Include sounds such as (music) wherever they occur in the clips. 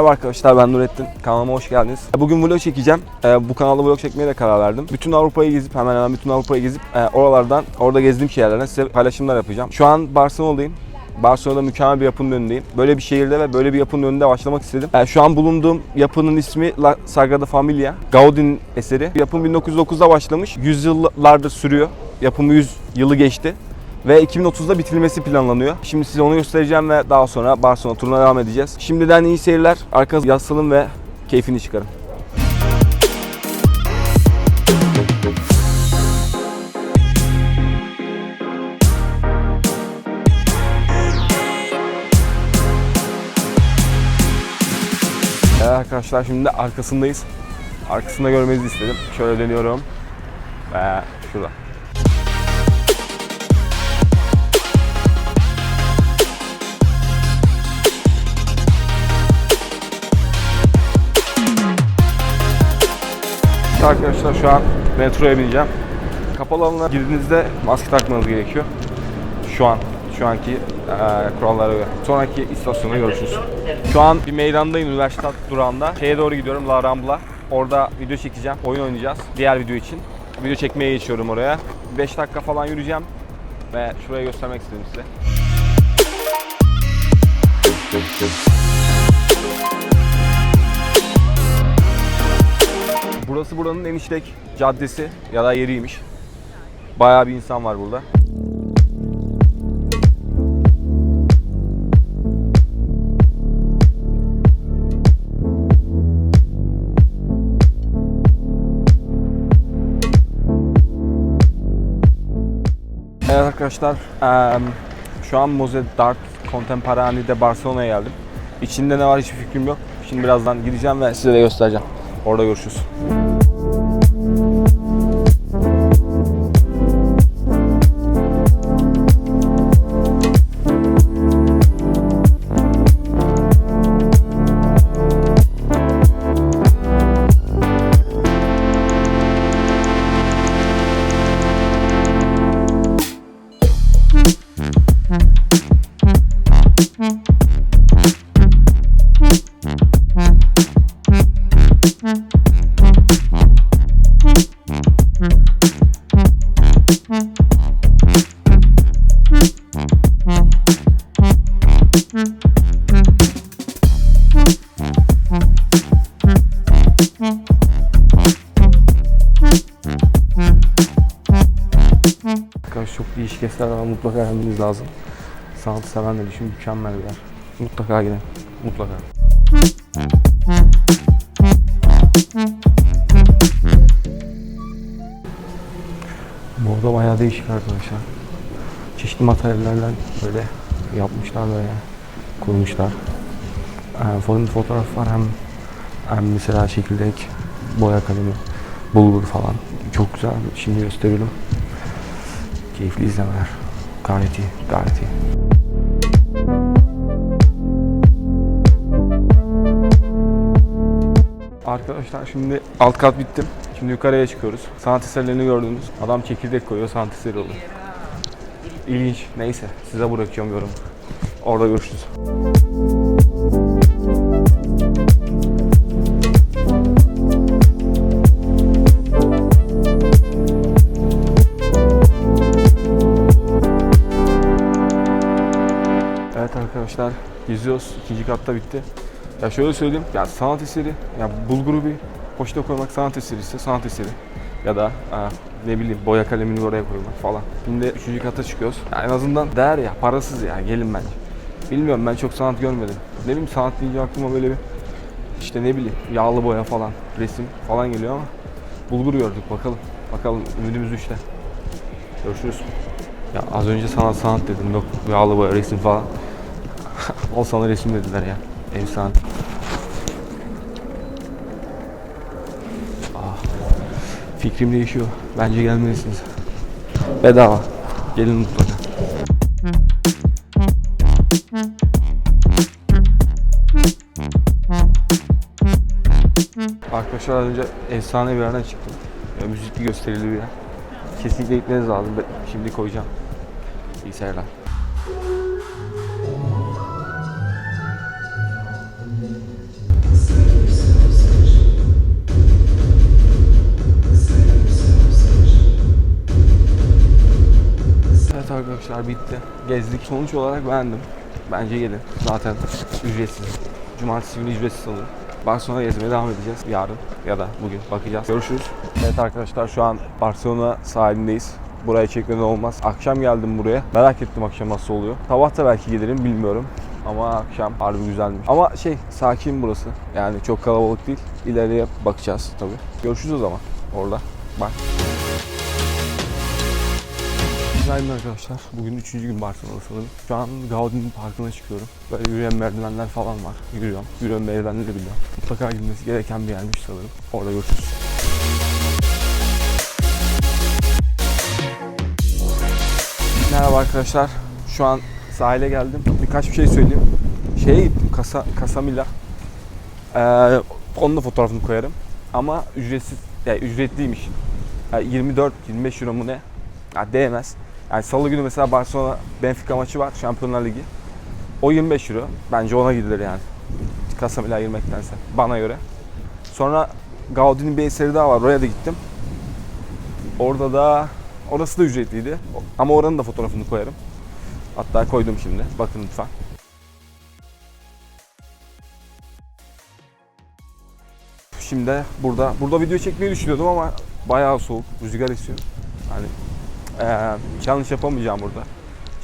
Merhaba arkadaşlar ben Nurettin. Kanalıma hoş geldiniz. Bugün vlog çekeceğim. Ee, bu kanalda vlog çekmeye de karar verdim. Bütün Avrupa'yı gezip hemen hemen bütün Avrupa'yı gezip e, oralardan orada gezdiğim şeylerden size paylaşımlar yapacağım. Şu an Barcelona'dayım. Barcelona'da mükemmel bir yapının önündeyim. Böyle bir şehirde ve böyle bir yapının önünde başlamak istedim. Şu an bulunduğum yapının ismi La Sagrada Familia. Gaudi'nin eseri. Yapım 1909'da başlamış. 100 yıllardır sürüyor. Yapımı 100 yılı geçti ve 2030'da bitirilmesi planlanıyor. Şimdi size onu göstereceğim ve daha sonra Barcelona turuna devam edeceğiz. Şimdiden iyi seyirler. Arkanızı yaslanın ve keyfini çıkarın. Evet arkadaşlar şimdi de arkasındayız. Arkasında görmenizi istedim. Şöyle dönüyorum. Ve şurada. Arkadaşlar şu an metroya bineceğim. Kapalı alana girdiğinizde maske takmanız gerekiyor. Şu an, şu anki eee, kurallara göre. Sonraki istasyonda görüşürüz. Şu an bir meydandayım üniversite durağında. Şeye doğru gidiyorum La Rambla. Orada video çekeceğim, oyun oynayacağız diğer video için. Video çekmeye geçiyorum oraya. 5 dakika falan yürüyeceğim ve şurayı göstermek istedim size. Burası buranın en işlek caddesi ya da yeriymiş. Bayağı bir insan var burada. Evet arkadaşlar, şu an Mose d'Art Contemporane'de Barcelona'ya geldim. İçinde ne var hiçbir fikrim yok. Şimdi birazdan gideceğim ve size de göstereceğim. Orada görüşürüz. Var. Mutlaka gelmeniz lazım. Sanatı sevenler için mükemmel bir yer. Mutlaka gidin. Mutlaka. Bu oda bayağı değişik arkadaşlar. Çeşitli materyallerden böyle yapmışlar böyle kurmuşlar. Ee, Hem fotoğraf var hem, hem mesela çekirdek, boya kalemi, bulgur falan. Çok güzel. Şimdi gösteriyorum. Keyifli izlemeler. Gayet iyi, gayet iyi. Arkadaşlar şimdi alt kat bittim. Şimdi yukarıya çıkıyoruz. Sanat eserlerini gördünüz. Adam çekirdek koyuyor, sanat eseri oluyor. İlginç. Neyse, size bırakıyorum yorum. Orada görüşürüz. Geziyoruz. İkinci katta bitti. Ya şöyle söyleyeyim. Ya sanat eseri. Ya bulguru bir poşete koymak sanat eseri ise sanat eseri. Ya da ha, ne bileyim boya kalemini oraya koymak falan. Şimdi üçüncü kata çıkıyoruz. Ya en azından değer ya. Parasız ya. Gelin bence. Bilmiyorum ben çok sanat görmedim. Ne bileyim sanat deyince aklıma böyle bir işte ne bileyim yağlı boya falan, resim falan geliyor ama bulgur gördük bakalım. Bakalım ümidimiz işte. Görüşürüz. Ya az önce sana sanat dedim yok yağlı boya resim falan. Al sana resim dediler ya. Efsane. Ah, fikrim değişiyor. Bence gelmelisiniz. Bedava. Gelin mutlaka. Arkadaşlar az önce efsane bir yerden çıktım. Ya, müzikli gösterili bir yer. Kesinlikle gitmeniz lazım. Şimdi koyacağım. İyi seyirler. Arkadaşlar bitti. Gezdik. Sonuç olarak beğendim. Bence gelin. Zaten ücretsiz. Cumartesi günü ücretsiz sanırım. Barcelona gezmeye devam edeceğiz yarın ya da bugün bakacağız. Görüşürüz. Evet arkadaşlar şu an Barcelona sahilindeyiz. Buraya çekmeden olmaz. Akşam geldim buraya. Merak ettim akşam nasıl oluyor. Sabah da belki gelirim bilmiyorum. Ama akşam harbi güzelmiş. Ama şey sakin burası. Yani çok kalabalık değil. İleriye bakacağız tabii. Görüşürüz o zaman orada. Bye. Günaydın arkadaşlar. Bugün üçüncü gün Barcelona'da sanırım. Şu an Gaudi'nin parkına çıkıyorum. Böyle yürüyen merdivenler falan var. Yürüyorum. Yürüyen merdivenleri biliyorum. Mutlaka gidilmesi gereken bir yermiş sanırım. Orada görüşürüz. Merhaba arkadaşlar. Şu an sahile geldim. Birkaç bir şey söyleyeyim. Şeye gittim. Kasa, Casamila. Ee, onun da fotoğrafını koyarım. Ama ücretsiz, yani ücretliymiş. Yani 24-25 euro mu ne? Ya değmez. Yani salı günü mesela Barcelona Benfica maçı var Şampiyonlar Ligi. O 25 euro. Bence ona gidilir yani. Casamila'ya girmektense. Bana göre. Sonra Gaudi'nin bir eseri daha var. Oraya da gittim. Orada da orası da ücretliydi. Ama oranın da fotoğrafını koyarım. Hatta koydum şimdi. Bakın lütfen. Şimdi burada burada video çekmeyi düşünüyordum ama bayağı soğuk, rüzgar esiyor. Eee challenge yapamayacağım burada.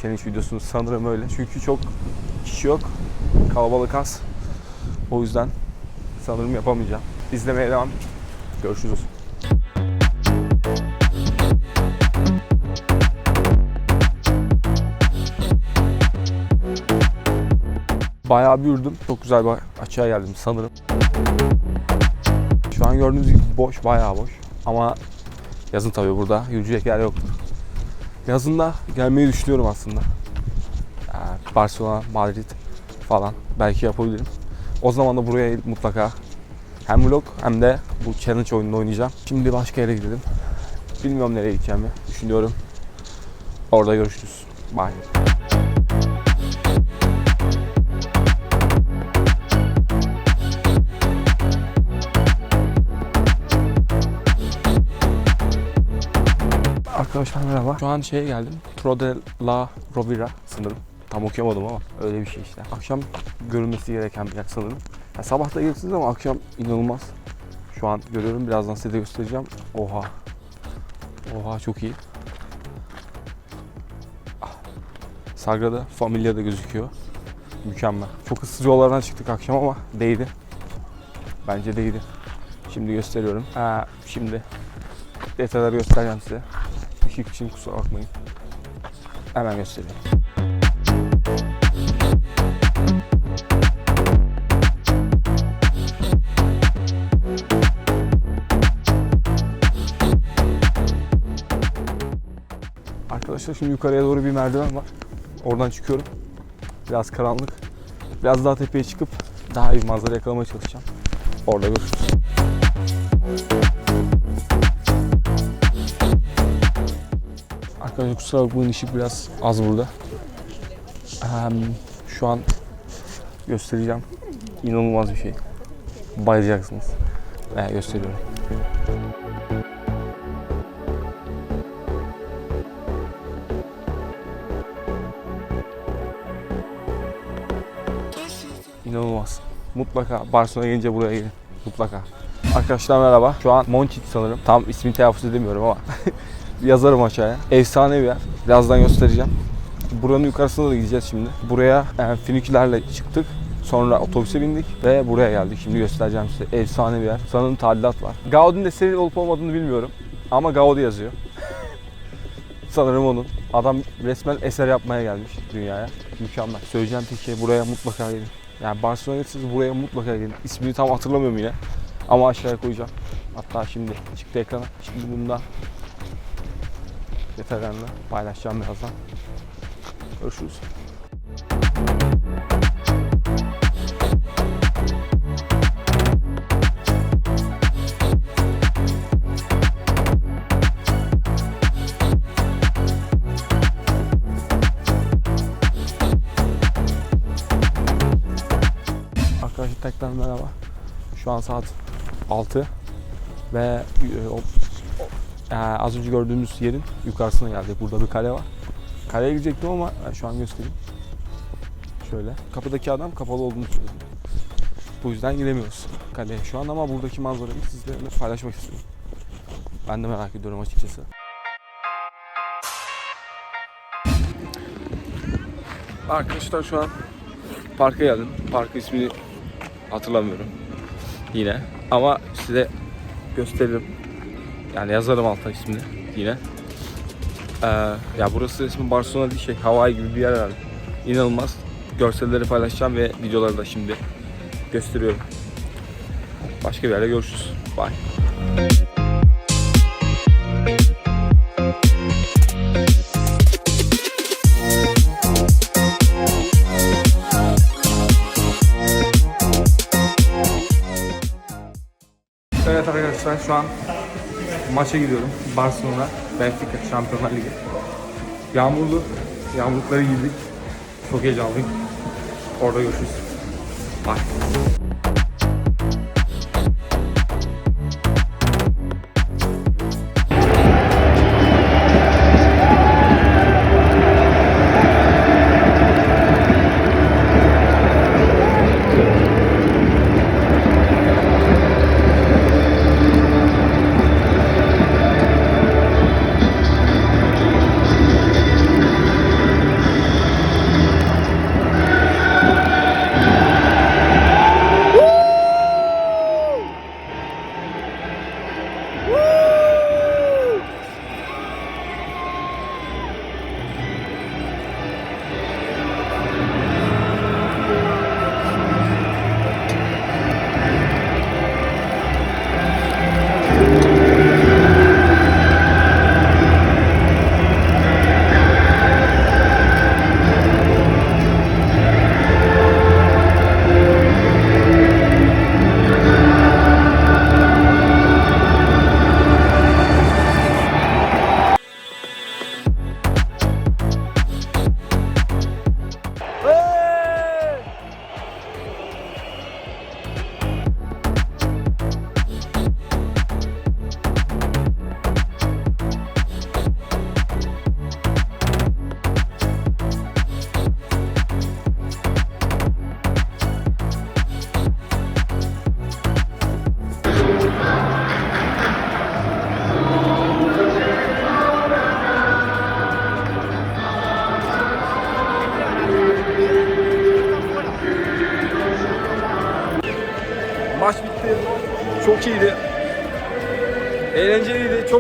Challenge videosunu sanırım öyle. Çünkü çok kişi yok. Kalabalık az. O yüzden sanırım yapamayacağım. İzlemeye devam. Görüşürüz. Bayağı bir yürüdüm. Çok güzel bir açığa geldim sanırım. Şu an gördüğünüz gibi boş, bayağı boş. Ama yazın tabii burada yürüyecek yer yoktur. Yazında gelmeyi düşünüyorum aslında. Yani Barcelona, Madrid falan belki yapabilirim. O zaman da buraya mutlaka hem vlog hem de bu challenge oyununu oynayacağım. Şimdi başka yere gidelim. Bilmiyorum nereye gideceğimi düşünüyorum. Orada görüşürüz. Bye. Arkadaşlar merhaba. Şu an şeye geldim. Tro de la Rovira sanırım. Tam okuyamadım ama öyle bir şey işte. Akşam görülmesi gereken bir yer sanırım. Ya sabah da gelirsiniz ama akşam inanılmaz. Şu an görüyorum. Birazdan size de göstereceğim. Oha. Oha çok iyi. Ah. Sagrada Familia da gözüküyor. Mükemmel. Çok ıssız yollardan çıktık akşam ama değdi. Bence değdi. Şimdi gösteriyorum. Ha, şimdi detayları göstereceğim size. Işık için kusura bakmayın. Hemen göstereyim. Arkadaşlar şimdi yukarıya doğru bir merdiven var. Oradan çıkıyorum. Biraz karanlık. Biraz daha tepeye çıkıp daha iyi manzara yakalamaya çalışacağım. Orada görüşürüz. Arkadaşlar kusura bakmayın ışık biraz az burada. Eee, şu an göstereceğim. İnanılmaz bir şey. Bayılacaksınız. Veya gösteriyorum. İnanılmaz. Mutlaka Barcelona gelince buraya gelin. Mutlaka. Arkadaşlar merhaba. Şu an Monchit sanırım. Tam ismini telaffuz edemiyorum ama (laughs) yazarım aşağıya. Efsane bir yer. Birazdan göstereceğim. Buranın yukarısına da gideceğiz şimdi. Buraya yani finikülerle çıktık. Sonra otobüse bindik ve buraya geldik. Şimdi göstereceğim size. Efsane bir yer. Sanırım tadilat var. Gaudi'nin eseri olup olmadığını bilmiyorum. Ama Gaudi yazıyor. (laughs) Sanırım onun. Adam resmen eser yapmaya gelmiş dünyaya. Mükemmel. Söyleyeceğim tek şey buraya mutlaka gelin. Yani Barcelona'ya gelirseniz buraya mutlaka gelin. İsmini tam hatırlamıyorum yine. Ama aşağıya koyacağım. Hatta şimdi çıktı ekrana. Şimdi bunda detaylarını paylaşacağım birazdan. Görüşürüz. Arkadaşlar tekrar merhaba. Şu an saat 6 ve e, o, e, az önce gördüğümüz yerin yukarısına geldik. Burada bir kale var. Kaleye gidecektim ama şu an göstereyim. Şöyle. Kapıdaki adam kapalı olduğunu söyledi. Bu yüzden giremiyoruz kaleye şu an ama buradaki manzarayı sizlerle paylaşmak istiyorum. Ben de merak ediyorum açıkçası. Arkadaşlar şu an parka geldim. Parkın ismini hatırlamıyorum. Yine. Ama size gösteririm. Yani yazarım alta ismini yine. Ee, ya burası ismi Barcelona değil şey Hawaii gibi bir yer herhalde. İnanılmaz. Görselleri paylaşacağım ve videoları da şimdi gösteriyorum. Başka bir yerde görüşürüz. Bye. Evet arkadaşlar şu an maça gidiyorum. Barcelona, Benfica Şampiyonlar Ligi. Yağmurlu, yağmurlukları giydik. Çok heyecanlıyım. Orada görüşürüz. Bye.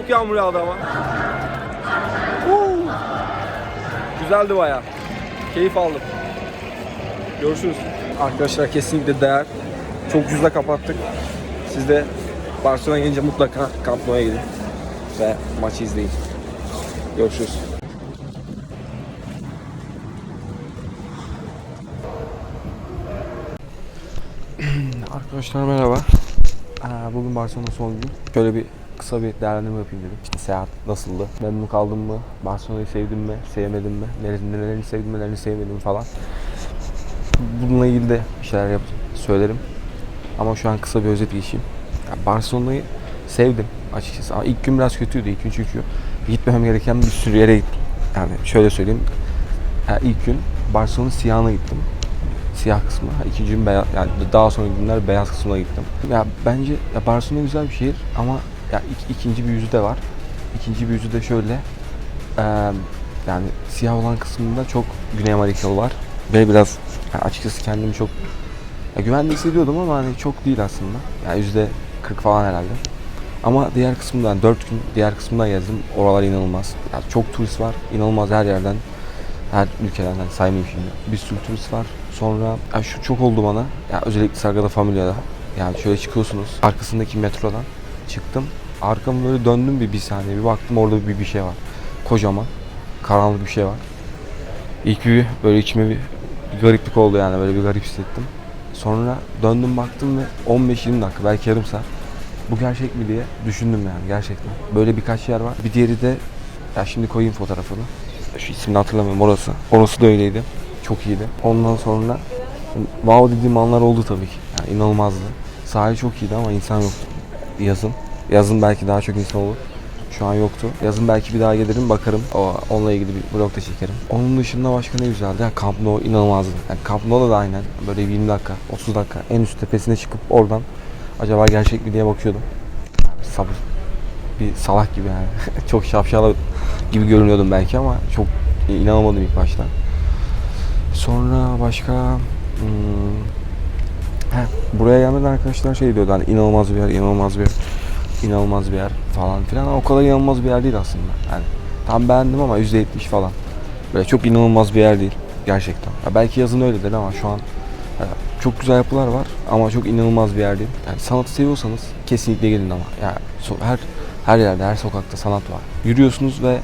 Çok yağmur yağdı ama. Güzeldi baya. Keyif aldım. Görüşürüz. Arkadaşlar kesinlikle değer. Çok ucuza kapattık. Siz de Barcelona gelince mutlaka Camp Nou'ya gidin. Ve maçı izleyin. Görüşürüz. (clears throat) Arkadaşlar merhaba. Aa, Bugün Barcelona son gün. Şöyle bir kısa bir değerlendirme yapayım dedim. İşte seyahat nasıldı? Memnun kaldım mı? Barcelona'yı sevdim mi? Sevmedim mi? Nelerini, nelerini sevdim, nelerini sevmedim falan. Bununla ilgili de bir şeyler yap söylerim. Ama şu an kısa bir özet geçeyim. Ya Barcelona'yı sevdim açıkçası. Ama ilk gün biraz kötüydü. İlk gün çünkü gitmem gereken bir sürü yere gittim. Yani şöyle söyleyeyim. Ya ilk gün Barcelona'nın siyahına gittim siyah kısmı. İkinci gün beyaz, yani daha sonraki günler beyaz kısmına gittim. Ya bence ya Barcelona güzel bir şehir ama ya ik- ikinci bir yüzü de var. İkinci bir yüzü de şöyle. eee, yani siyah olan kısmında çok Güney Amerikalı var. Ve biraz yani açıkçası kendimi çok ya güvende hissediyordum ama hani çok değil aslında. Yani yüzde 40 falan herhalde. Ama diğer kısımdan 4 gün diğer kısımdan gezdim. Oralar inanılmaz. Yani çok turist var. İnanılmaz her yerden her ülkeden hani saymayayım şimdi. Bir sürü turist var. Sonra ya şu çok oldu bana. Ya özellikle Sagrada Familia'da. Yani şöyle çıkıyorsunuz. Arkasındaki metrodan çıktım. Arkamı böyle döndüm bir, bir saniye. Bir baktım orada bir, bir şey var. Kocaman. Karanlık bir şey var. İlk bir böyle içime bir, bir gariplik oldu yani. Böyle bir garip hissettim. Sonra döndüm baktım ve 15-20 dakika belki yarım saat. Bu gerçek mi diye düşündüm yani gerçekten. Böyle birkaç yer var. Bir diğeri de ya şimdi koyayım fotoğrafını. Şu ismini hatırlamıyorum orası. Orası da öyleydi. Çok iyiydi. Ondan sonra wow dediğim anlar oldu tabii ki. Yani inanılmazdı. Sahil çok iyiydi ama insan yoktu. Yazın. Yazın belki daha çok insan olur. Şu an yoktu. Yazın belki bir daha gelirim bakarım. O, onunla ilgili bir vlog da çekerim. Onun dışında başka ne güzeldi? Ya Camp Nou inanılmazdı. Yani Camp Nou'da da aynen böyle 20 dakika, 30 dakika en üst tepesine çıkıp oradan acaba gerçek mi diye bakıyordum. Sabır. Bir salak gibi yani. (laughs) çok şapşal gibi görünüyordum belki ama çok inanamadım ilk başta. Sonra başka hmm, buraya gelmeden arkadaşlar şey diyordu hani inanılmaz bir yer, inanılmaz bir yer, inanılmaz bir yer falan filan o kadar inanılmaz bir yer değil aslında. Yani tam beğendim ama %70 falan. Böyle çok inanılmaz bir yer değil gerçekten. Ya belki yazın öyledir ama şu an ya, çok güzel yapılar var ama çok inanılmaz bir yer değil. Yani sanatı seviyorsanız kesinlikle gelin ama. Yani her her yerde, her sokakta sanat var. Yürüyorsunuz ve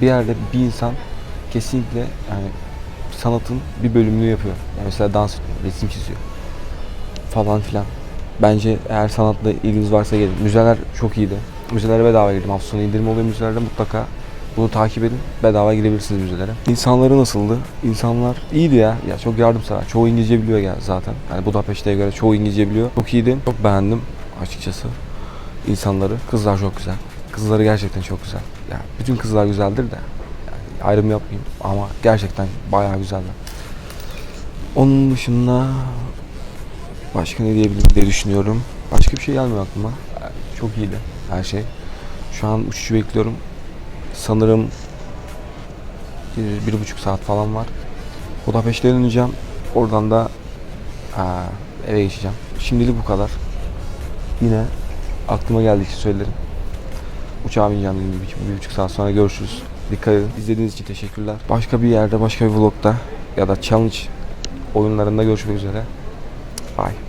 bir yerde bir insan kesinlikle yani sanatın bir bölümünü yapıyor. Yani mesela dans ediyor, resim çiziyor falan filan. Bence eğer sanatla ilginiz varsa gelin. Müzeler çok iyiydi. Müzelere bedava girdim. Hafta sonu indirim oluyor müzelerde mutlaka. Bunu takip edin. Bedava girebilirsiniz müzelere. İnsanları nasıldı? İnsanlar iyiydi ya. Ya çok yardımsever. Çoğu İngilizce biliyor ya zaten. Yani Budapeşte'ye göre çoğu İngilizce biliyor. Çok iyiydi. Çok beğendim açıkçası. İnsanları. Kızlar çok güzel. Kızları gerçekten çok güzel. Yani bütün kızlar güzeldir de. Yani ayrım yapmayayım ama gerçekten bayağı güzeller. Onun dışında başka ne diyebilirim diye düşünüyorum. Başka bir şey gelmiyor aklıma. Çok iyiydi her şey. Şu an uçuşu bekliyorum. Sanırım bir, bir buçuk saat falan var. Budapeşte'ye döneceğim. Oradan da ha, eve geçeceğim. Şimdilik bu kadar. Yine aklıma geldikçe söylerim. Uçağa bineceğim dediğim gibi. Bir buçuk saat sonra görüşürüz. Dikkat edin. İzlediğiniz için teşekkürler. Başka bir yerde, başka bir vlogda ya da challenge oyunlarında görüşmek üzere. Bye.